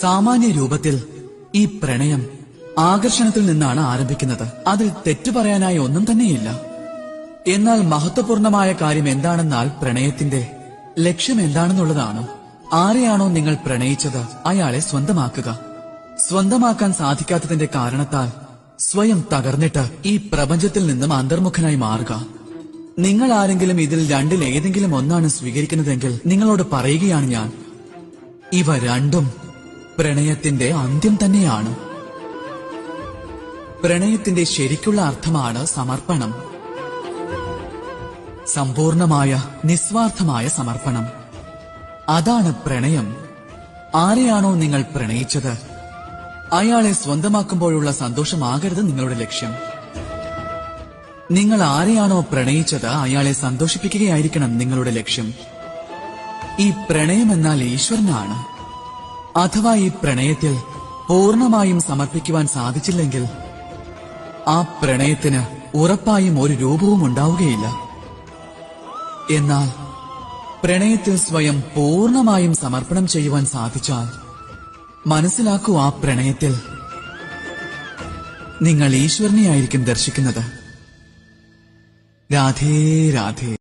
സാമാന്യ രൂപത്തിൽ ഈ പ്രണയം ആകർഷണത്തിൽ നിന്നാണ് ആരംഭിക്കുന്നത്. അതിൽ തെറ്റു പറയാനായി ഒന്നും തന്നെയില്ല. എന്നാൽ മഹത്വപൂർണമായ കാര്യം എന്താണെന്നാൽ പ്രണയത്തിന്റെ ലക്ഷ്യം എന്താണെന്നുള്ളതാണ്. ആരെയാണോ നിങ്ങൾ പ്രണയിച്ചത് അയാളെ സ്വന്തമാക്കുക. സ്വന്തമാക്കാൻ സാധിക്കാത്തതിന്റെ കാരണത്താൽ സ്വയം തകർന്നിട്ട് ഈ പ്രപഞ്ചത്തിൽ നിന്നും അന്തർമുഖനായി മാറുക. നിങ്ങൾ ആരെങ്കിലും ഇതിൽ രണ്ടിൽ ഏതെങ്കിലും ഒന്നാണ് സ്വീകരിക്കുന്നതെങ്കിൽ നിങ്ങളോട് പറയുകയാണ് ഞാൻ. ഇവ രണ്ടും പ്രണയത്തിന്റെ അന്ത്യം തന്നെയാണ്. പ്രണയത്തിന്റെ ശരിക്കുള്ള അർത്ഥമാണ് സമർപ്പണം. സമ്പൂർണമായ നിസ്വാർത്ഥമായ സമർപ്പണം. അതാണ് പ്രണയം. ആരെയാണോ നിങ്ങൾ പ്രണയിച്ചത്? അയാളെ സ്വന്തമാക്കുമ്പോഴുള്ള സന്തോഷമാകരുത് നിങ്ങളുടെ ലക്ഷ്യം. നിങ്ങൾ ആരെയാണോ പ്രണയിച്ചത് അയാളെ സന്തോഷിപ്പിക്കുകയായിരിക്കണം നിങ്ങളുടെ ലക്ഷ്യം. ഈ പ്രണയം എന്നാൽ ഈശ്വരനാണ്. അഥവാ ഈ പ്രണയത്തിൽ പൂർണമായും സമർപ്പിക്കുവാൻ സാധിച്ചില്ലെങ്കിൽ ആ പ്രണയത്തിന് ഉറപ്പായും ഒരു രൂപവും ഉണ്ടാവുകയില്ല. എന്നാൽ പ്രണയത്തിൽ സ്വയം പൂർണമായും സമർപ്പണം ചെയ്യുവാൻ സാധിച്ചാൽ മനസ്സിലാക്കൂ ആ പ്രണയത്തിൽ നിങ്ങൾ ഈശ്വരനെയായിരിക്കും ദർശിക്കുന്നത്. രാധേ രാധേ.